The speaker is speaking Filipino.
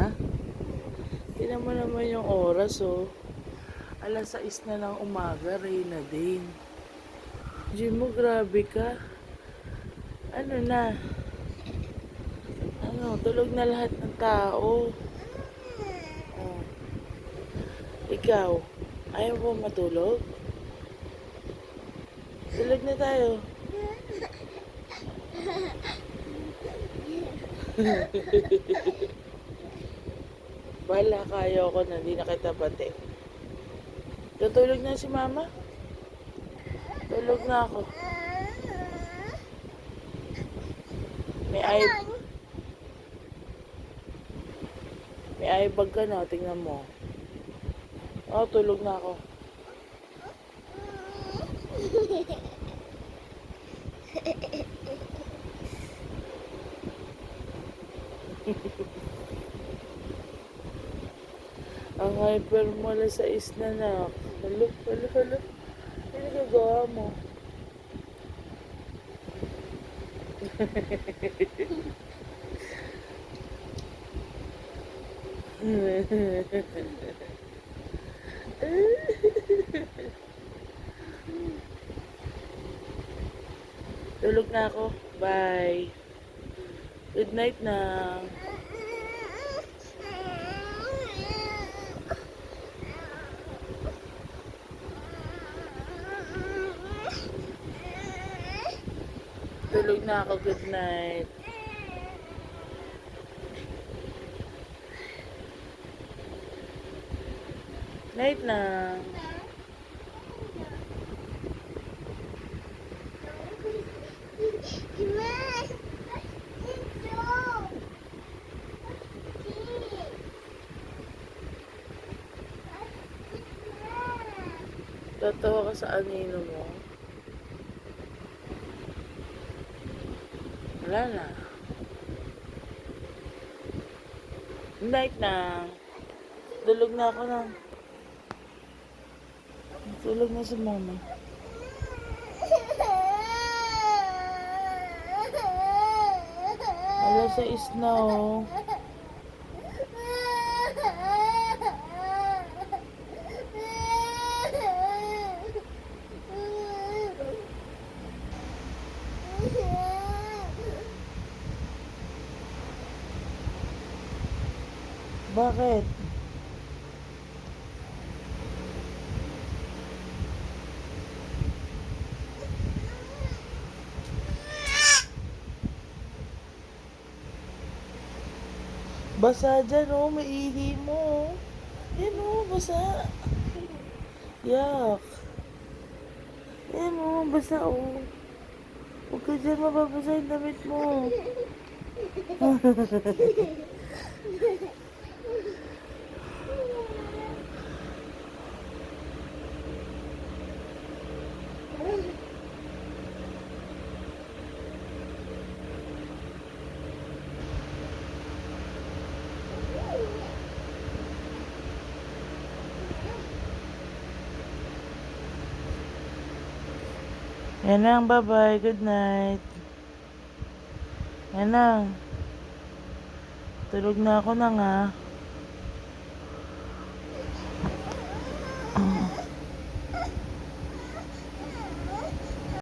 ha? Tingnan mo naman yung oras, oh. Alas 6 na ng umaga, Reyna din. Jimo, grabe ka. Ano na? Ano, tulog na lahat ng tao. Oh. Ikaw, ayaw mo matulog? Tulog na tayo. Bahala ka, ayoko na, hindi na kita pati. Tutulog na si mama? Tulog na ako. May ay... May eyebag ka na, tingnan mo. Oh, tulog na ako. Ang hyper mo alas sa isna na. Halo, halo, halo. Ano nagagawa mo? Tulog na ako. Bye. Good night na. Tulog na ako. Good night. Night na. Tatawa ka sa anino mo. Wala na. Night na. Tulog na ako na. Tulog na si mama. Alas sa na oh. Bakit? Basa dyan, oh. Maihi mo. oh. Yan, oh. Basa. Yak. Yan, oh. Basa, oh. Huwag ka dyan mababasa yung damit mo. Yan lang, bye-bye. Good night. Yan lang. Tulog na ako na nga.